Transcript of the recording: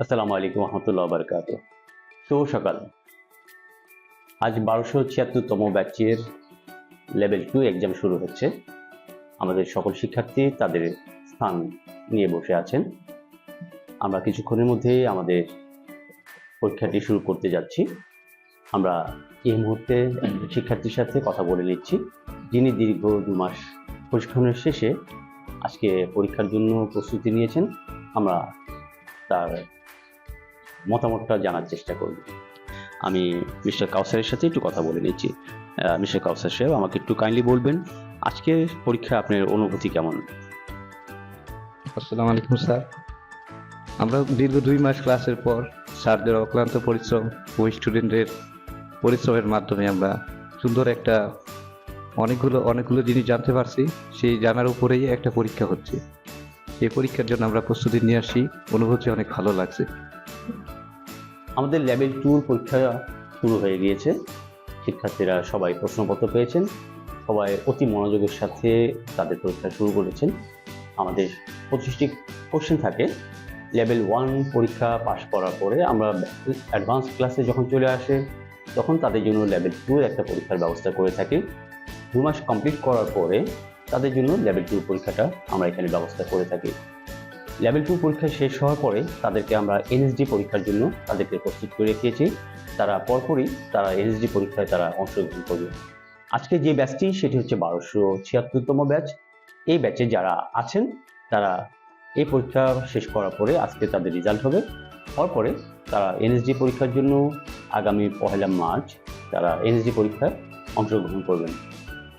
আসসালামু আলাইকুম রহমতুল্লাহ বারকাত শুভ সকাল। আজ বারোশো ছিয়াত্তরতম ব্যাচের লেভেল টু এক্সাম শুরু হচ্ছে। আমাদের সকল শিক্ষার্থী তাদের স্থান নিয়ে বসে আছেন। আমরা কিছুক্ষণের মধ্যেই আমাদের পরীক্ষাটি শুরু করতে যাচ্ছি। আমরা এই মুহূর্তে শিক্ষার্থীর সাথে কথা বলে নিচ্ছি, যিনি দীর্ঘ দু মাস প্রশিক্ষণের শেষে আজকে পরীক্ষার জন্য প্রস্তুতি নিয়েছেন। আমরা তার মতামতটা জানার চেষ্টা করব। আমি মিস্টার কাউসারের সাথে একটু কথা বলে নিচ্ছি। মিস্টার কাউসার সাহেব, আমাকে একটু কাইন্ডলি বলবেন, আজকে পরীক্ষা আপনার অনুভূতি কেমন? আসসালামু আলাইকুম, স্যার। আমরা দীর্ঘ দুই মাস ক্লাসের পর স্যারদের অক্লান্ত পরিশ্রম ও স্টুডেন্টদের পরিশ্রমের মাধ্যমে আমরা সুন্দর একটা অনেকগুলো অনেকগুলো জিনিস জানতে পারছি। সেই জানার উপরেই একটা পরীক্ষা হচ্ছে। এই পরীক্ষার জন্য আমরা প্রস্তুতি নিয়ে আসি। অনুভূতি অনেক ভালো লাগছে। আমাদের লেভেল টুর পরীক্ষা শুরু হয়ে গিয়েছে। শিক্ষার্থীরা সবাই প্রশ্নপত্র পেয়েছেন। সবাই অতি মনোযোগের সাথে তাদের পরীক্ষা শুরু করেছেন। আমাদের পঁচিশটি কোশ্চেন থাকে। লেভেল ওয়ান পরীক্ষা পাশ করার পরে আমরা অ্যাডভান্স ক্লাসে যখন চলে আসে, তখন তাদের জন্য লেভেল টুর একটা পরীক্ষার ব্যবস্থা করে থাকি। দু মাস কমপ্লিট করার পরে তাদের জন্য লেভেল টু পরীক্ষাটা আমরা এখানে ব্যবস্থা করে থাকি। লেভেল টু পরীক্ষা শেষ হওয়ার পরে তাদেরকে আমরা এনএসডি পরীক্ষার জন্য তাদেরকে প্রস্তুত করে রেখেছি। তারা পরপরই তারা এনএসডি পরীক্ষায় তারা অংশগ্রহণ করবে। আজকে যে ব্যাচটি সেটি হচ্ছে বারোশো ছিয়াত্তরতম ব্যাচ এই ব্যাচে যারা আছেন, তারা এই পরীক্ষা শেষ করার পরে আজকে তাদের রেজাল্ট হবে। হওয়ার পরে তারা এনএসডি পরীক্ষার জন্য আগামী পহেলা মার্চ তারা এনএসডি পরীক্ষায় অংশগ্রহণ করবেন।